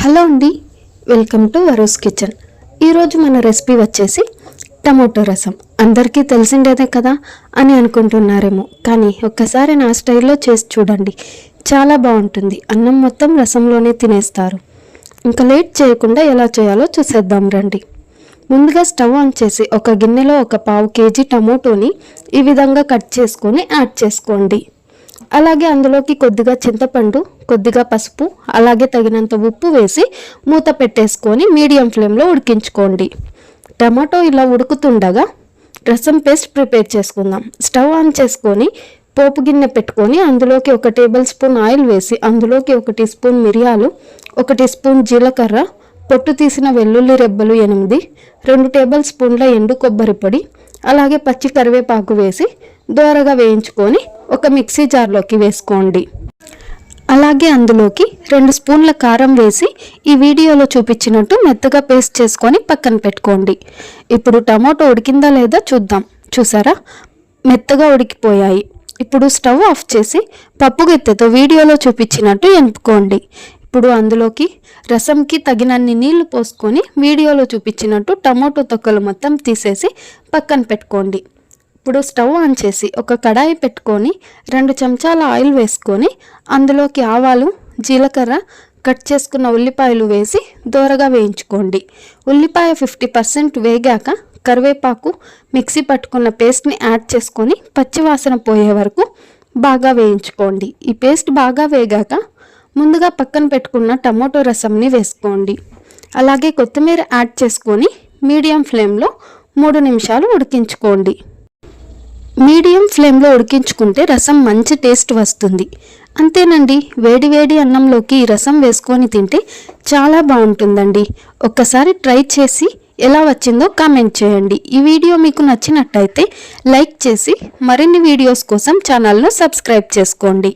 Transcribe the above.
Hello అండి welcome to వరూస్ kitchen. ఈరోజు మన రెసిపీ వచ్చేసి టమోటో రసం. అందరికీ తెలిసిండేదే కదా అని అనుకుంటున్నారేమో కానీ ఒక్కసారి నా స్టైల్లో చేసి చూడండి. చాలా బాగుంటుంది అన్నం మొత్తం రసంలోనే తినేస్తారు. ఇంకా లేట్ చేయకుండా ఎలా చేయాలో చూసేద్దాం రండి. ముందుగా స్టవ్ ఆన్ చేసి ఒక గిన్నెలో ఒక పావు కేజీ టమోటోని ఈ విధంగా కట్ చేసుకొని యాడ్ చేసుకోండి. అలాగే అందులోకి కొద్దిగా చింతపండు కొద్దిగా పసుపు అలాగే తగినంత ఉప్పు వేసి మూత పెట్టేసుకొని మీడియం ఫ్లేమ్లో ఉడికించుకోండి. టమాటో ఇలా ఉడుకుతుండగా రసం పేస్ట్ ప్రిపేర్ చేసుకుందాం. స్టవ్ ఆన్ చేసుకొని పోపు గిన్నె పెట్టుకొని అందులోకి ఒక టేబుల్ స్పూన్ ఆయిల్ వేసి అందులోకి ఒక టీ స్పూన్ మిరియాలు ఒక టీ స్పూన్ జీలకర్ర పొట్టు తీసిన వెల్లుల్లి రెబ్బలు ఎనిమిది రెండు టేబుల్ స్పూన్ల ఎండు కొబ్బరి పొడి అలాగే పచ్చి కరివేపాకు వేసి దోరగా వేయించుకొని ఒక మిక్సీ జార్లోకి వేసుకోండి. అలాగే అందులోకి రెండు స్పూన్ల కారం వేసి ఈ వీడియోలో చూపించినట్టు మెత్తగా పేస్ట్ చేసుకొని పక్కన పెట్టుకోండి. ఇప్పుడు టమాటో ఉడికిందా లేదా చూద్దాం. చూసారా? మెత్తగా ఉడికిపోయాయి. ఇప్పుడు స్టవ్ ఆఫ్ చేసి పప్పు గిత్తెతో వీడియోలో చూపించినట్టు ఎంపుకోండి. ఇప్పుడు అందులోకి రసంకి తగినన్ని నీళ్ళు పోసుకొని వీడియోలో చూపించినట్టు టమోటో తొక్కలు మొత్తం తీసేసి పక్కన పెట్టుకోండి. ఇప్పుడు స్టవ్ ఆన్ చేసి ఒక కడాయి పెట్టుకొని రెండు చెంచాల ఆయిల్ వేసుకొని అందులోకి ఆవాలు జీలకర్ర కట్ చేసుకున్న ఉల్లిపాయలు వేసి దోరగా వేయించుకోండి. ఉల్లిపాయ ఫిఫ్టీ పర్సెంట్ వేగాక కరివేపాకు మిక్సీ పట్టుకున్న పేస్ట్ని యాడ్ చేసుకొని పచ్చివాసన పోయే వరకు బాగా వేయించుకోండి. ఈ పేస్ట్ బాగా వేగాక ముందుగా పక్కన పెట్టుకున్న టమోటో రసంని వేసుకోండి. అలాగే కొత్తిమీర యాడ్ చేసుకొని మీడియం ఫ్లేమ్లో మూడు నిమిషాలు ఉడికించుకోండి. మీడియం ఫ్లేమ్లో ఉడికించుకుంటే రసం మంచి టేస్ట్ వస్తుంది. అంతేనండి వేడి వేడి అన్నంలోకి ఈ రసం వేసుకొని తింటే చాలా బాగుంటుందండి. ఒక్కసారి ట్రై చేసి ఎలా వచ్చిందో కామెంట్ చేయండి. ఈ వీడియో మీకు నచ్చినట్టయితే లైక్ చేసి మరిన్ని వీడియోస్ కోసం ఛానల్ను సబ్స్క్రైబ్ చేసుకోండి.